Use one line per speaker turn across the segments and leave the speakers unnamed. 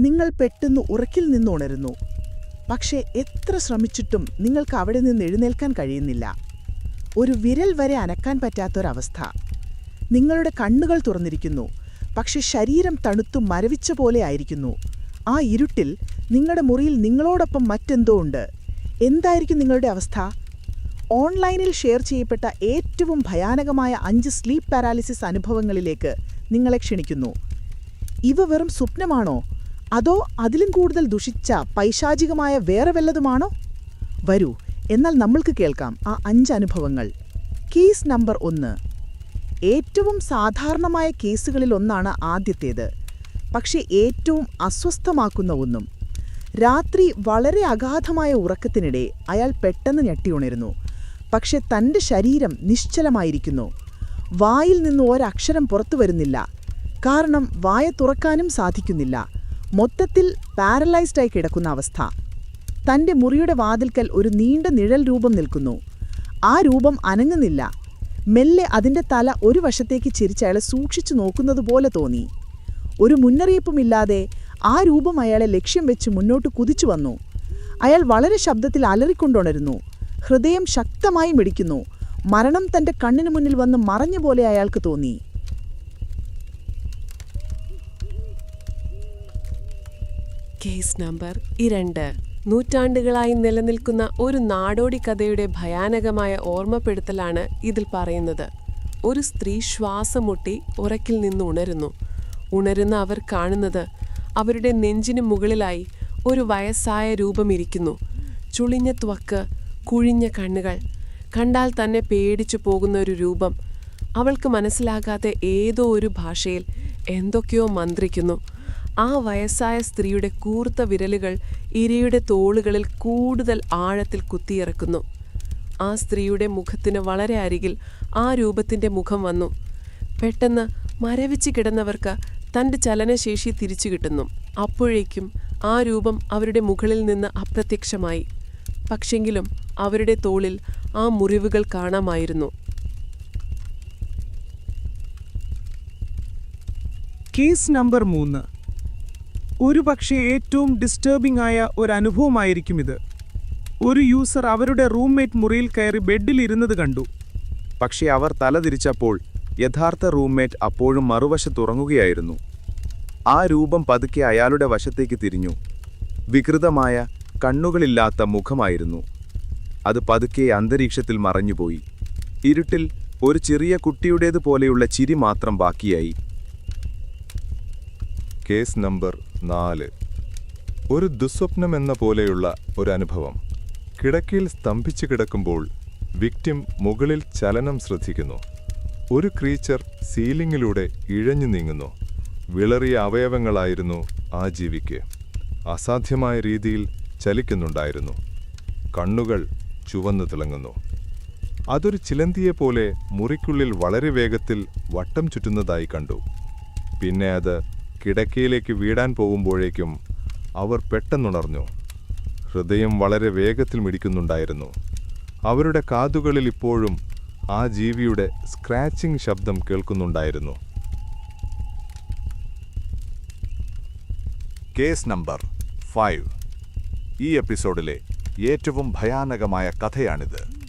നിങ്ങൾ പെട്ടെന്ന് ഉറക്കിൽ നിന്നുണരുന്നു പക്ഷേ എത്ര ശ്രമിച്ചിട്ടും നിങ്ങൾക്ക് അവിടെ നിന്ന് എഴുന്നേൽക്കാൻ കഴിയുന്നില്ല. ഒരു വിരൽ വരെ അനക്കാൻ പറ്റാത്തൊരവസ്ഥ. നിങ്ങളുടെ കണ്ണുകൾ തുറന്നിരിക്കുന്നു. പക്ഷെ ശരീരം തണുത്തു മരവിച്ച പോലെ ആയിരിക്കുന്നു. ആ ഇരുട്ടിൽ നിങ്ങളുടെ മുറിയിൽ നിങ്ങളോടൊപ്പം മറ്റെന്തോ ഉണ്ട്. എന്തായിരിക്കും നിങ്ങളുടെ അവസ്ഥ? ഓൺലൈനിൽ ഷെയർ ചെയ്യപ്പെട്ട ഏറ്റവും ഭയാനകമായ അഞ്ച് സ്ലീപ്പ് പാരാലിസിസ് അനുഭവങ്ങളിലേക്ക് നിങ്ങളെ ക്ഷണിക്കുന്നു. ഇവ വെറും സ്വപ്നമാണോ? അതോ അതിലും കൂടുതൽ ദുഷിച്ച പൈശാചികമായ വേറെ വല്ലതുമാണോ? വരൂ എന്നാൽ നമ്മൾക്ക് കേൾക്കാം ആ അഞ്ച് അനുഭവങ്ങൾ. കേസ് നമ്പർ ഒന്ന്. ഏറ്റവും സാധാരണമായ കേസുകളിൽ ഒന്നാണ് ആദ്യത്തേത്. പക്ഷേ ഏറ്റവും അസ്വസ്ഥമാക്കുന്ന ഒന്നും. രാത്രി വളരെ അഗാധമായ ഉറക്കത്തിനിടെ അയാൾ പെട്ടെന്ന് ഞെട്ടിയുണരുന്നു പക്ഷെ തന്റെ ശരീരം നിശ്ചലമായിരിക്കുന്നു. വായിൽ നിന്ന് ഒരക്ഷരം പുറത്തു വരുന്നില്ല. കാരണം വായ തുറക്കാനും സാധിക്കുന്നില്ല. മൊത്തത്തിൽ പാരലൈസ്ഡായി കിടക്കുന്ന അവസ്ഥ. തന്റെ മുറിയുടെ വാതിൽക്കൽ ഒരു നീണ്ട നിഴൽ രൂപം നിൽക്കുന്നു. ആ രൂപം അനങ്ങുന്നില്ല. മെല്ലെ അതിന്റെ തല ഒരു വശത്തേക്ക് ചിരിച്ച് അയാളെ സൂക്ഷിച്ചു നോക്കുന്നതുപോലെ തോന്നി. ഒരു മുന്നറിയിപ്പുമില്ലാതെ ആ രൂപം അയാളെ ലക്ഷ്യം വെച്ച് മുന്നോട്ട് കുതിച്ചു വന്നു. അയാൾ വളരെ ശബ്ദത്തിൽ അലറിക്കൊണ്ടുണരുന്നു. ഹൃദയം ശക്തമായി മിടിക്കുന്നു മരണം തന്റെ കണ്ണിനു മുന്നിൽ വന്ന് മറഞ്ഞ പോലെ അയാൾക്ക് തോന്നി.
കേസ് നമ്പർ ഇരണ്ട് നൂറ്റാണ്ടുകളായി നിലനിൽക്കുന്ന ഒരു നാടോടി കഥയുടെ ഭയാനകമായ ഓർമ്മപ്പെടുത്തലാണ് ഇതിൽ പറയുന്നത്. ഒരു സ്ത്രീ ശ്വാസം മുട്ടി ഉറക്കിൽ നിന്ന് ഉണരുന്നു. ഉണരുന്ന അവർ കാണുന്നത് അവരുടെ നെഞ്ചിന് മുകളിലായി ഒരു വയസ്സായ രൂപമിരിക്കുന്നു. ചുളിഞ്ഞ ത്വക്ക് കുഴിഞ്ഞ കണ്ണുകൾ കണ്ടാൽ തന്നെ പേടിച്ചു പോകുന്ന ഒരു രൂപം. അവൾക്ക് മനസ്സിലാകാത്ത ഏതോ ഒരു ഭാഷയിൽ എന്തൊക്കെയോ മന്ത്രിക്കുന്നു. ആ വയസ്സായ സ്ത്രീയുടെ കൂർത്ത വിരലുകൾ ഇരയുടെ തോളുകളിൽ കൂടുതൽ ആഴത്തിൽ കുത്തിയിറക്കുന്നു. ആ സ്ത്രീയുടെ മുഖത്തിന് വളരെ അരികിൽ ആ രൂപത്തിന്റെ മുഖം വന്നു. പെട്ടെന്ന് മരവിച്ച് കിടന്നവർക്ക് തന്റെ ചലനശേഷി തിരിച്ചു കിട്ടുന്നു. അപ്പോഴേക്കും ആ രൂപം അവരുടെ മുകളിൽ നിന്ന് അപ്രത്യക്ഷമായി. പക്ഷെങ്കിലും അവരുടെ തോളിൽ ആ മുറിവുകൾ കാണാമായിരുന്നു.
കേസ് നമ്പർ മൂന്ന്. ഒരുപക്ഷെ ഏറ്റവും ഡിസ്റ്റർബിംഗ് ആയ ഒരു അനുഭവമായിരിക്കും ഇത്. ഒരു യൂസർ അവരുടെ റൂംമേറ്റ് മുറിയിൽ കയറി ബെഡിൽ ഇരുന്നത് കണ്ടു.
പക്ഷേ അവർ തലതിരിച്ചപ്പോൾ യഥാർത്ഥ റൂംമേറ്റ് അപ്പോഴും മറുവശത്തുറങ്ങുകയായിരുന്നു ആ രൂപം പതുക്കെ അയാളുടെ വശത്തേക്ക് തിരിഞ്ഞു. വികൃതമായ കണ്ണുകളില്ലാത്ത മുഖമായിരുന്നു. അത് പതുക്കെ അന്തരീക്ഷത്തിൽ മറഞ്ഞുപോയി. ഇരുട്ടിൽ ഒരു ചെറിയ കുട്ടിയുടേതുപോലെയുള്ള ചിരി മാത്രം ബാക്കിയായി.
കേസ് നമ്പർ നാല്. ഒരു ദുസ്വപ്നം എന്ന പോലെയുള്ള ഒരു അനുഭവം. കിടക്കയിൽ സ്തംഭിച്ചു കിടക്കുമ്പോൾ വിക്ടിം മുകളിൽ ചലനം ശ്രദ്ധിക്കുന്നു. ഒരു ക്രീച്ചർ സീലിംഗിലൂടെ ഇഴഞ്ഞു നീങ്ങുന്നു. വിളറിയ അവയവങ്ങളായിരുന്നു ആ ജീവിക്ക്. അസാധ്യമായ രീതിയിൽ ചലിക്കുന്നുണ്ടായിരുന്നു. കണ്ണുകൾ ചുവന്നു തിളങ്ങുന്നു. അതൊരു ചിലന്തിയെ പോലെ മുറിക്കുള്ളിൽ വളരെ വേഗത്തിൽ വട്ടം ചുറ്റുന്നതായി കണ്ടു. പിന്നെ അത് കിടക്കയിലേക്ക് വീടാൻ പോകുമ്പോഴേക്കും അവർ പെട്ടെന്നുണർന്നു. ഹൃദയം വളരെ വേഗത്തിൽ മിടിക്കുന്നുണ്ടായിരുന്നു. അവരുടെ കാതുകളിൽ ഇപ്പോഴും ആ ജീവിയുടെ സ്ക്രാച്ചിംഗ് ശബ്ദം കേൾക്കുന്നുണ്ടായിരുന്നു.
Case number five. ഈ എപ്പിസോഡിലെ ഏറ്റവും ഭയാനകമായ കഥയാണിത്.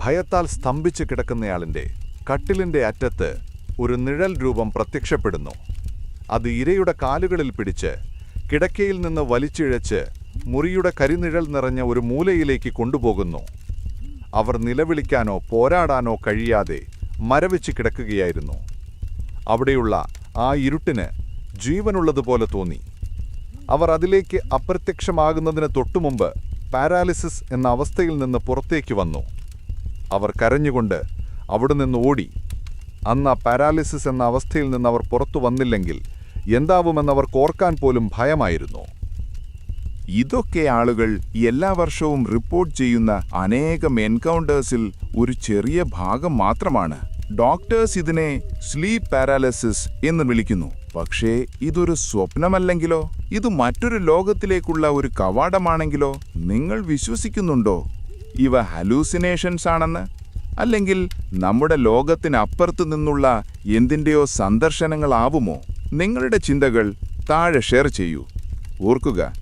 ഭയത്താൽ സ്തംഭിച്ചു കിടക്കുന്നയാളിന്റെ കട്ടിലിന്റെ അറ്റത്ത് ഒരു നിഴൽ രൂപം പ്രത്യക്ഷപ്പെടുന്നു. അത് ഇരയുടെ കാലുകളിൽ പിടിച്ച് കിടക്കയിൽ നിന്ന് വലിച്ചിഴച്ച് മുറിയുടെ കരിനിഴൽ നിറഞ്ഞ ഒരു മൂലയിലേക്ക് കൊണ്ടുപോകുന്നു. അവർ നിലവിളിക്കാനോ പോരാടാനോ കഴിയാതെ മരവിച്ച് കിടക്കുകയായിരുന്നു. അവിടെയുള്ള ആ ഇരുട്ടിന് ജീവനുള്ളതുപോലെ തോന്നി. അവർ അതിലേക്ക് അപ്രത്യക്ഷമാകുന്നതിന് തൊട്ടുമുമ്പ് പാരാലിസിസ് എന്ന അവസ്ഥയിൽ നിന്ന് പുറത്തേക്ക് വന്നു. അവർ കരഞ്ഞുകൊണ്ട് അവിടെ നിന്ന് ഓടി. അന്ന് ആ പാരാലിസിസ് എന്ന അവസ്ഥയിൽ നിന്ന് അവർ പുറത്തു വന്നില്ലെങ്കിൽ എന്താവുമെന്നവർ കോർക്കാൻ പോലും ഭയമായിരുന്നു.
ഇതൊക്കെ ആളുകൾ എല്ലാ വർഷവും റിപ്പോർട്ട് ചെയ്യുന്ന അനേകം എൻകൗണ്ടേഴ്സിൽ ഒരു ചെറിയ ഭാഗം മാത്രമാണ്. ഡോക്ടേഴ്സ് ഇതിനെ സ്ലീപ്പ് പാരാലിസിസ് എന്ന് വിളിക്കുന്നു. പക്ഷേ ഇതൊരു സ്വപ്നമല്ലെങ്കിലോ? ഇത് മറ്റൊരു ലോകത്തിലേക്കുള്ള ഒരു കവാടമാണെങ്കിലോ? നിങ്ങൾ വിശ്വസിക്കുന്നുണ്ടോ? ഇവ ഹലൂസിനേഷൻസ് ആണെന്ന്? അല്ലെങ്കിൽ നമ്മുടെ ലോകത്തിനപ്പുറത്തു നിന്നുള്ള എന്തിന്റെയോ സന്ദർശനങ്ങളാവുമോ? നിങ്ങളുടെ ചിന്തകൾ താഴെ ഷെയർ ചെയ്യൂ. ഓർക്കുക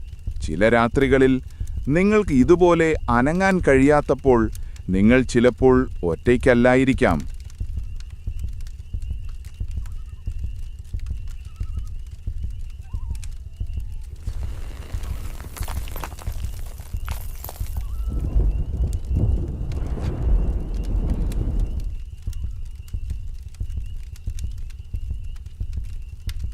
ചില രാത്രികളിൽ നിങ്ങൾക്ക് ഇതുപോലെ അനങ്ങാൻ കഴിയാത്തപ്പോൾ നിങ്ങൾ ചിലപ്പോൾ ഒറ്റയ്ക്കല്ലായിരിക്കാം.